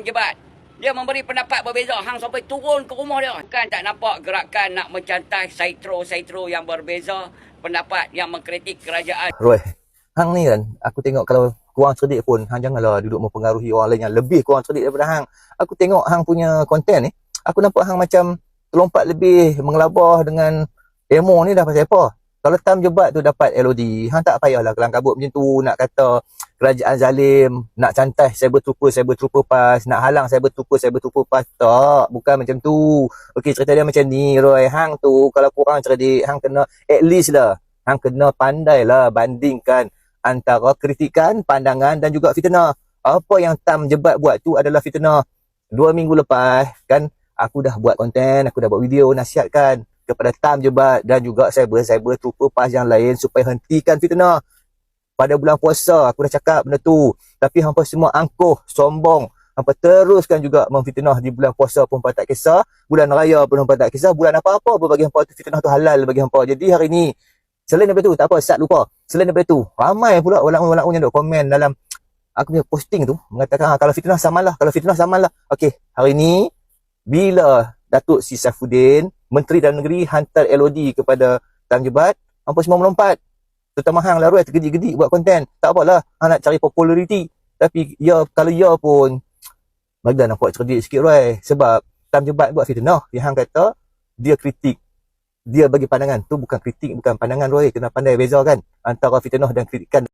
tam jebat. Dia memberi pendapat berbeza. Hang sampai turun ke rumah dia. Kan tak nampak gerakan nak mencantai saitro-saitro yang berbeza. Pendapat yang mengkritik kerajaan. Roy, hang ni kan, aku tengok kalau kurang cerdik pun, hang janganlah duduk mempengaruhi orang lain yang lebih kurang cerdik daripada hang. Aku tengok hang punya konten ni, aku nampak hang macam terlompat lebih mengelabah dengan emo ni dah pasal apa? Kalau tam jebat tu dapat LOD, hang tak payahlah kelang kabut macam tu nak kata kerajaan zalim, nak cantai cyber trooper, cyber trooper pas, nak halang cyber trooper, cyber trooper pas. Tak, bukan macam tu. Okey, cerita dia macam ni, Roy. Hang tu kalau kurang cerdik, hang kena at least lah hang kena pandai lah bandingkan antara kritikan, pandangan dan juga fitnah. Apa yang Tam Jebat buat tu adalah fitnah. Dua minggu lepas kan aku dah buat konten, aku dah buat video nasihatkan kepada Tam Jebat dan juga cyber-cyber trooper pas yang lain supaya hentikan fitnah. Pada bulan puasa aku dah cakap benda tu. Tapi hampa semua angkuh, sombong. Hampa teruskan juga memfitnah di bulan puasa pun hampa tak kisah. Bulan raya pun hampa tak kisah. Bulan apa-apa pun bagi hampa tu fitnah tu halal bagi hampa. Jadi hari ni Selain daripada tu, tak apa, Sat lupa. Selain daripada tu, ramai pula walang-walang yang duk komen dalam aku punya posting tu. Mengatakan, ha, kalau fitnah samalah, kalau fitnah samalah. Okey, hari ni, bila Datuk Si Saifuddin, Menteri Dalam Negeri, hantar LOD kepada Tam Jebat, hampa semua melompat. Terutama hang Roy, tergedik-gedik buat konten. Tak apalah, hang nak cari populariti. Tapi, ya, kalau ya pun, bagilah nampak cerdik sikit, Roy. Sebab, Tam Jebat buat fitnah. Yang hang kata, dia kritik dia bagi pandangan tu bukan kritik bukan pandangan Roy kena pandai bezakan antara fitnah dan kritikan